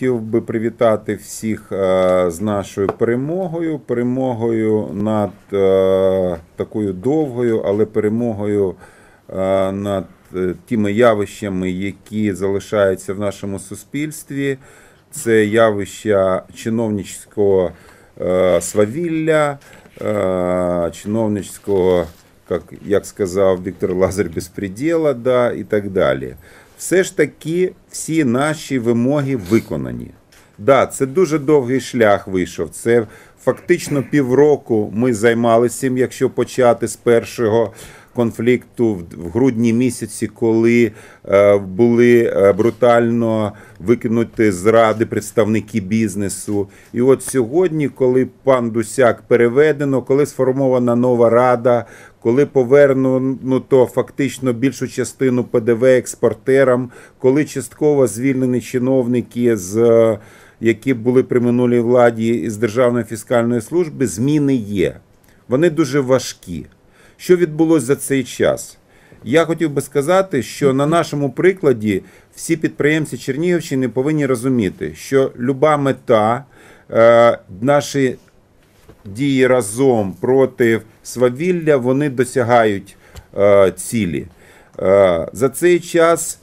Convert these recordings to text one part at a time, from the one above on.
хотів би привітати всіх е, з нашою перемогою. Перемогою над е, такою довгою, але перемогою е, над тими явищами, які залишаються в нашому суспільстві. Це явища чиновницького свавілля, чиновницького, як, як сказав Віктор Лазар, безпреділа, да, і так далі. Все ж таки всі наші вимоги виконані. Да, це дуже довгий шлях вийшов. Це фактично півроку ми займалися цим, якщо почати з першого конфлікту в- грудні місяці, коли е, були е, брутально викинуті з ради представники бізнесу. І от сьогодні, коли пан Дусяк переведено, коли сформована нова рада, коли повернуто фактично більшу частину ПДВ експортерам, коли частково звільнені чиновники з е, які були при минулій владі з Державної фіскальної служби, зміни є. Вони дуже важкі. Що відбулося за цей час? Я хотів би сказати, що на нашому прикладі всі підприємці Чернігівщини повинні розуміти, що люба мета, е, наші дії разом проти свавілля, вони досягають е, цілі. Е, за цей час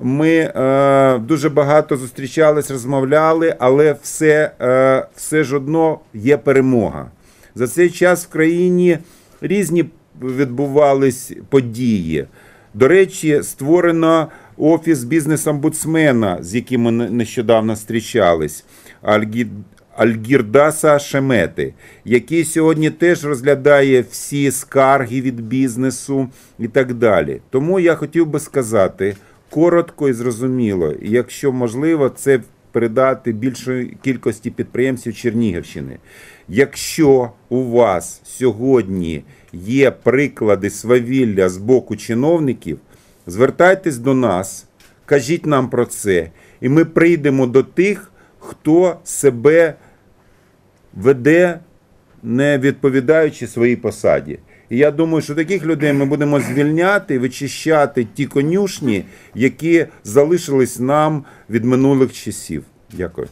ми е, дуже багато зустрічались, розмовляли, але все, е, все ж одно є перемога. За цей час в країні різні відбувались події. До речі, створено офіс бізнес-омбудсмена, з яким ми нещодавно зустрічались. Альгі... Альгірдаса Шемети, який сьогодні теж розглядає всі скарги від бізнесу і так далі. Тому я хотів би сказати коротко і зрозуміло, якщо можливо, це передати більшої кількості підприємців Чернігівщини. Якщо у вас сьогодні є приклади свавілля з боку чиновників, звертайтесь до нас, кажіть нам про це, і ми прийдемо до тих, хто себе веде, не відповідаючи своїй посаді. І я думаю, що таких людей ми будемо звільняти, вичищати ті конюшні, які залишились нам від минулих часів. Дякую.